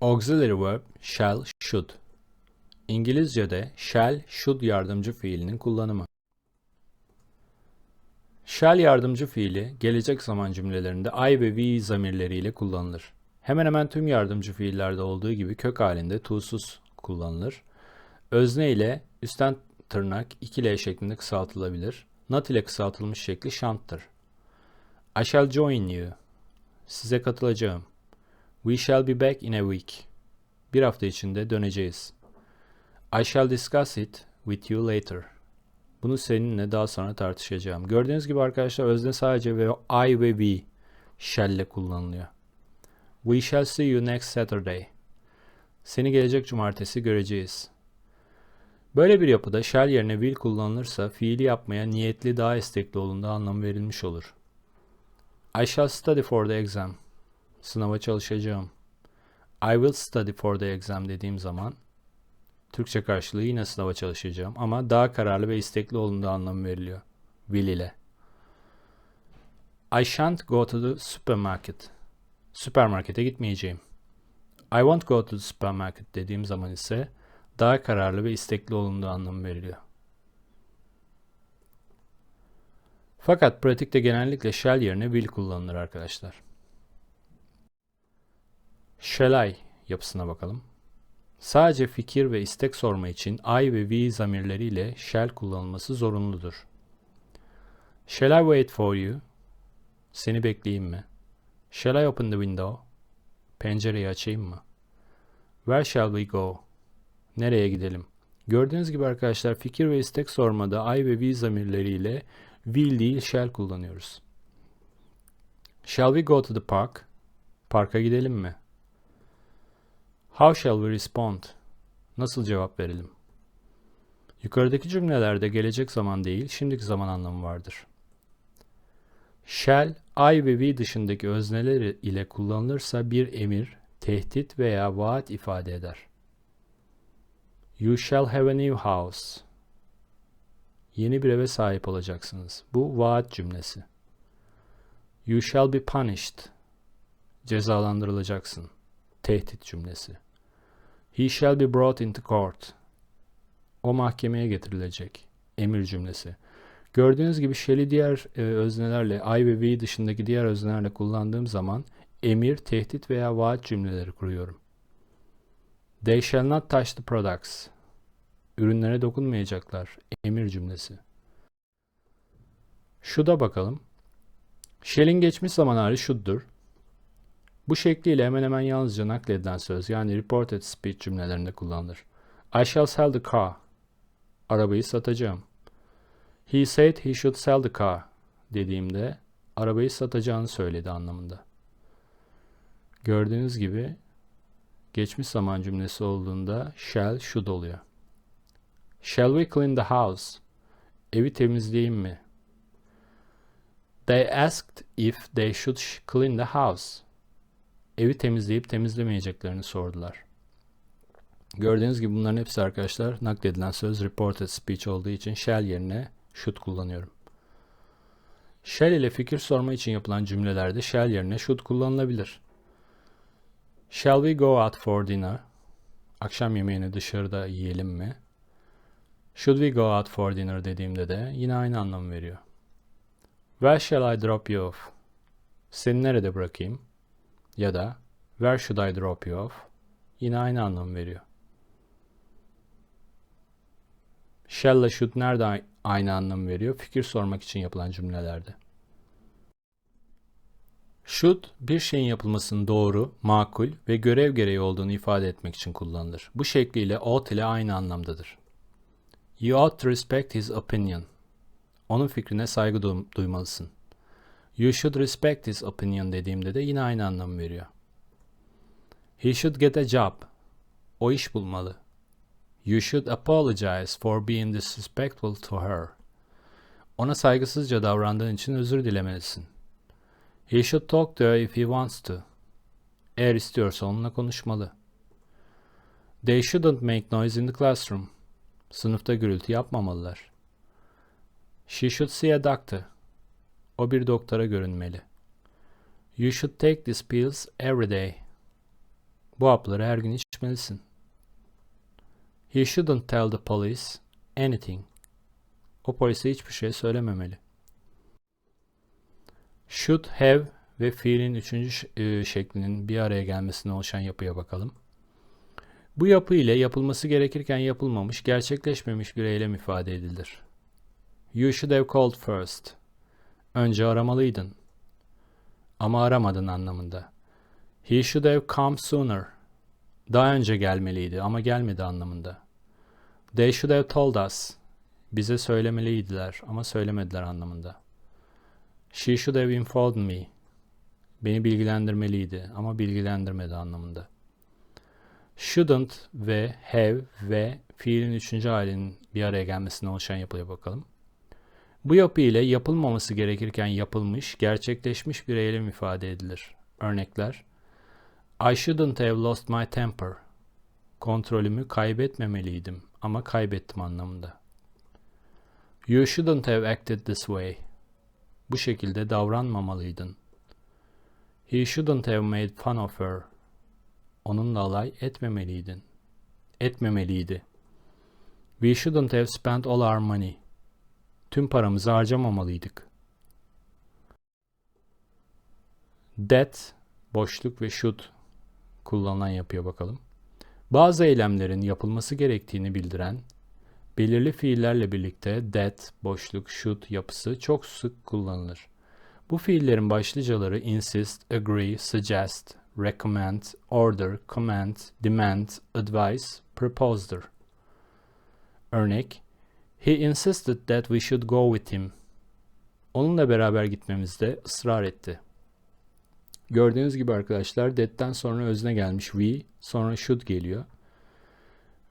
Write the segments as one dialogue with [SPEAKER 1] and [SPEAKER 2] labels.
[SPEAKER 1] Auxiliary verb shall, should. İngilizce'de shall, should yardımcı fiilinin kullanımı. Shall yardımcı fiili gelecek zaman cümlelerinde I ve we zamirleriyle kullanılır. Hemen hemen tüm yardımcı fiillerde olduğu gibi kök halinde tuğsuz kullanılır. Özne ile üstten tırnak 2L şeklinde kısaltılabilir. Not ile kısaltılmış şekli shall'tır. I shall join you. Size katılacağım. We shall be back in a week. Bir hafta içinde döneceğiz. I shall discuss it with you later. Bunu seninle daha sonra tartışacağım. Gördüğünüz gibi arkadaşlar özne sadece ve I ve we shall ile kullanılıyor. We shall see you next Saturday. Seni gelecek cumartesi göreceğiz. Böyle bir yapıda shall yerine will kullanılırsa fiili yapmaya niyetli daha istekli olunduğu anlamı verilmiş olur. I shall study for the exam. Sınava çalışacağım. I will study for the exam dediğim zaman Türkçe karşılığı yine sınava çalışacağım ama daha kararlı ve istekli olunduğu anlamı veriliyor. Will ile. I shan't go to the supermarket. Süpermarkete gitmeyeceğim. I won't go to the supermarket dediğim zaman ise daha kararlı ve istekli olunduğu anlamı veriliyor. Fakat pratikte genellikle shall yerine will kullanılır arkadaşlar. Shall yapısına bakalım. Sadece fikir ve istek sorma için I ve we zamirleriyle shall kullanılması zorunludur. Shall I wait for you? Seni bekleyeyim mi? Shall I open the window? Pencereyi açayım mı? Where shall we go? Nereye gidelim? Gördüğünüz gibi arkadaşlar fikir ve istek sormada I ve we zamirleriyle will değil shall kullanıyoruz. Shall we go to the park? Parka gidelim mi? How shall we respond? Nasıl cevap verelim? Yukarıdaki cümlelerde gelecek zaman değil, şimdiki zaman anlamı vardır. Shall, I ve we dışındaki özneler ile kullanılırsa bir emir, tehdit veya vaat ifade eder. You shall have a new house. Yeni bir eve sahip olacaksınız. Bu vaat cümlesi. You shall be punished. Cezalandırılacaksın. Tehdit cümlesi. He shall be brought into court. O mahkemeye getirilecek. Emir cümlesi. Gördüğünüz gibi shall'i diğer e, öznelerle, I ve we dışındaki diğer öznelerle kullandığım zaman emir, tehdit veya vaat cümleleri kuruyorum. They shall not touch the products. Ürünlere dokunmayacaklar. Emir cümlesi. Şu da bakalım. Shall'in geçmiş zaman hali should'dur. Bu şekliyle hemen hemen yalnızca nakledilen söz yani reported speech cümlelerinde kullanılır. I shall sell the car. Arabayı satacağım. He said he should sell the car dediğimde arabayı satacağını söyledi anlamında. Gördüğünüz gibi geçmiş zaman cümlesi olduğunda shall should oluyor. Shall we clean the house? Evi temizleyeyim mi? They asked if they should clean the house. Evi temizleyip temizlemeyeceklerini sordular. Gördüğünüz gibi bunların hepsi arkadaşlar nakledilen söz reported speech olduğu için shall yerine should kullanıyorum. Shall ile fikir sorma için yapılan cümlelerde shall yerine should kullanılabilir. Shall we go out for dinner? Akşam yemeğini dışarıda yiyelim mi? Should we go out for dinner dediğimde de yine aynı anlamı veriyor. Where shall I drop you off? Seni nerede bırakayım? Ya da Where should I drop you off? Yine aynı anlamı veriyor. Shall ile should nerede aynı anlamı veriyor? Fikir sormak için yapılan cümlelerde. Should bir şeyin yapılmasının doğru, makul ve görev gereği olduğunu ifade etmek için kullanılır. Bu şekliyle ought ile aynı anlamdadır. You ought to respect his opinion. Onun fikrine saygı du- duymalısın. You should respect his opinion dediğimde de yine aynı anlamı veriyor. He should get a job. O iş bulmalı. You should apologize for being disrespectful to her. Ona saygısızca davrandığın için özür dilemelisin. He should talk to her if he wants to. Eğer istiyorsa onunla konuşmalı. They shouldn't make noise in the classroom. Sınıfta gürültü yapmamalılar. She should see a doctor. O bir doktora görünmeli. You should take these pills every day. Bu hapları her gün içmelisin. He shouldn't tell the police anything. O polise hiçbir şey söylememeli. Should have ve fiilin üçüncü e, şeklinin bir araya gelmesine oluşan yapıya bakalım. Bu yapı ile yapılması gerekirken yapılmamış, gerçekleşmemiş bir eylem ifade edilir. You should have called first. Önce aramalıydın. Ama aramadın anlamında. He should have come sooner. Daha önce gelmeliydi ama gelmedi anlamında. They should have told us. Bize söylemeliydiler ama söylemediler anlamında. She should have informed me. Beni bilgilendirmeliydi ama bilgilendirmedi anlamında. Shouldn't ve have ve fiilin üçüncü halinin bir araya gelmesine oluşan yapıya bakalım. Bu yapı ile yapılmaması gerekirken yapılmış, gerçekleşmiş bir eylem ifade edilir. Örnekler I shouldn't have lost my temper. Kontrolümü kaybetmemeliydim ama kaybettim anlamında. You shouldn't have acted this way. Bu şekilde davranmamalıydın. He shouldn't have made fun of her. Onunla alay etmemeliydin. Etmemeliydi. We shouldn't have spent all our money. Tüm paramızı harcamamalıydık. That, boşluk ve should kullanılan yapıya bakalım. Bazı eylemlerin yapılması gerektiğini bildiren belirli fiillerle birlikte that, boşluk, should yapısı çok sık kullanılır. Bu fiillerin başlıcaları insist, agree, suggest, recommend, order, command, demand, advise, propose'dur. Örnek He insisted that we should go with him. Onunla beraber gitmemizde ısrar etti. Gördüğünüz gibi arkadaşlar that'ten sonra özne gelmiş we, sonra should geliyor.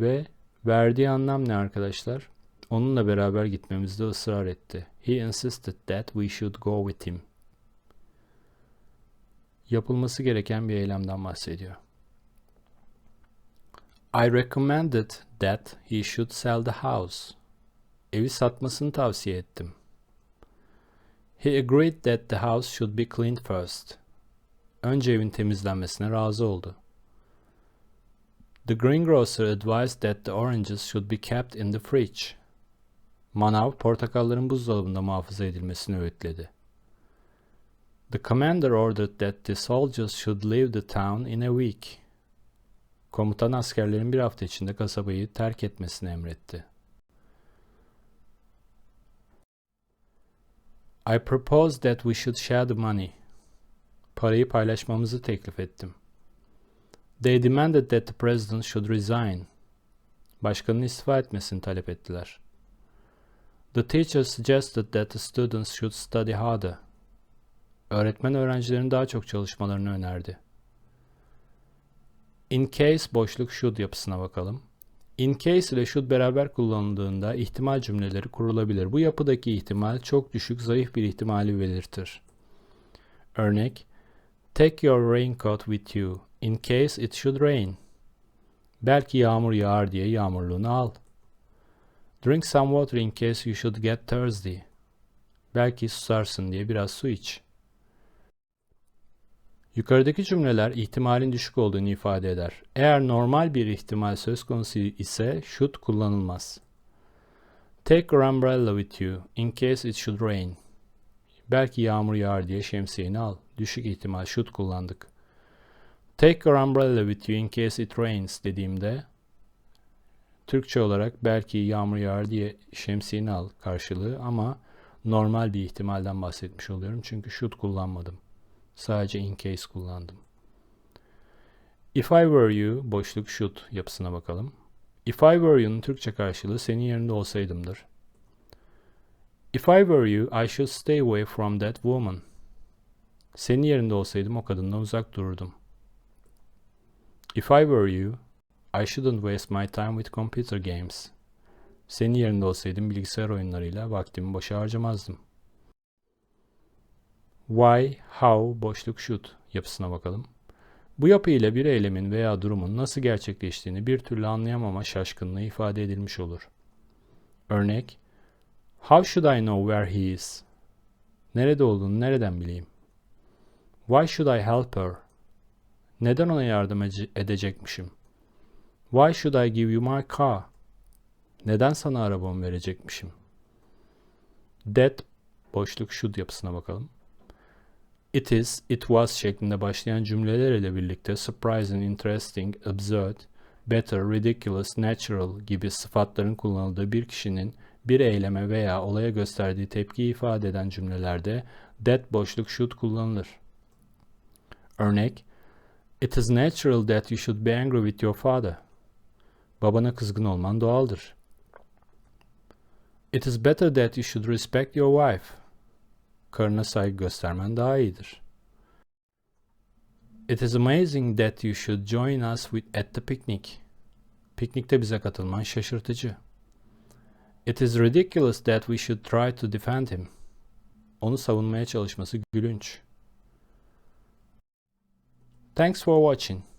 [SPEAKER 1] Ve verdiği anlam ne arkadaşlar? Onunla beraber gitmemizde ısrar etti. He insisted that we should go with him. Yapılması gereken bir eylemden bahsediyor. I recommended that he should sell the house. Evi satmasını tavsiye ettim. He agreed that the house should be cleaned first. Önce evin temizlenmesine razı oldu. The greengrocer advised that the oranges should be kept in the fridge. Manav portakalların buzdolabında muhafaza edilmesini öğütledi. The commander ordered that the soldiers should leave the town in a week. Komutan askerlerin bir hafta içinde kasabayı terk etmesini emretti. I proposed that we should share the money. Parayı paylaşmamızı teklif ettim. They demanded that the president should resign. Başkanın istifa etmesini talep ettiler. The teacher suggested that the students should study harder. Öğretmen öğrencilerin daha çok çalışmalarını önerdi. In case boşluk should yapısına bakalım. In case ile should beraber kullanıldığında ihtimal cümleleri kurulabilir. Bu yapıdaki ihtimal çok düşük, zayıf bir ihtimali belirtir. Örnek Take your raincoat with you in case it should rain. Belki yağmur yağar diye yağmurluğunu al. Drink some water in case you should get thirsty. Belki susarsın diye biraz su iç. Yukarıdaki cümleler ihtimalin düşük olduğunu ifade eder. Eğer normal bir ihtimal söz konusu ise should kullanılmaz. Take your umbrella with you in case it should rain. Belki yağmur yağar diye şemsiyeni al. Düşük ihtimal should kullandık. Take your umbrella with you in case it rains dediğimde Türkçe olarak belki yağmur yağar diye şemsiyeni al karşılığı ama normal bir ihtimalden bahsetmiş oluyorum çünkü should kullanmadım. Sadece in case kullandım. If I were you boşluk should yapısına bakalım. If I were you'nun Türkçe karşılığı senin yerinde olsaydımdır. If I were you, I should stay away from that woman. Senin yerinde olsaydım o kadından uzak dururdum. If I were you, I shouldn't waste my time with computer games. Senin yerinde olsaydım bilgisayar oyunlarıyla vaktimi boşa harcamazdım. Why, how, boşluk should yapısına bakalım. Bu yapı ile bir eylemin veya durumun nasıl gerçekleştiğini bir türlü anlayamama şaşkınlığı ifade edilmiş olur. Örnek, How should I know where he is? Nerede olduğunu nereden bileyim? Why should I help her? Neden ona yardım ece- edecekmişim? Why should I give you my car? Neden sana arabamı verecekmişim? That boşluk should yapısına bakalım. It is, it was şeklinde başlayan cümleler ile birlikte surprising, interesting, absurd, better, ridiculous, natural gibi sıfatların kullanıldığı bir kişinin bir eyleme veya olaya gösterdiği tepkiyi ifade eden cümlelerde that boşluk should kullanılır. Örnek It is natural that you should be angry with your father. Babana kızgın olman doğaldır. It is better that you should respect your wife. Karına saygı göstermen daha iyidir. It is amazing that you should join us with at the picnic. Piknikte bize katılman şaşırtıcı. It is ridiculous that we should try to defend him. Onu savunmaya çalışması gülünç. Thanks for watching.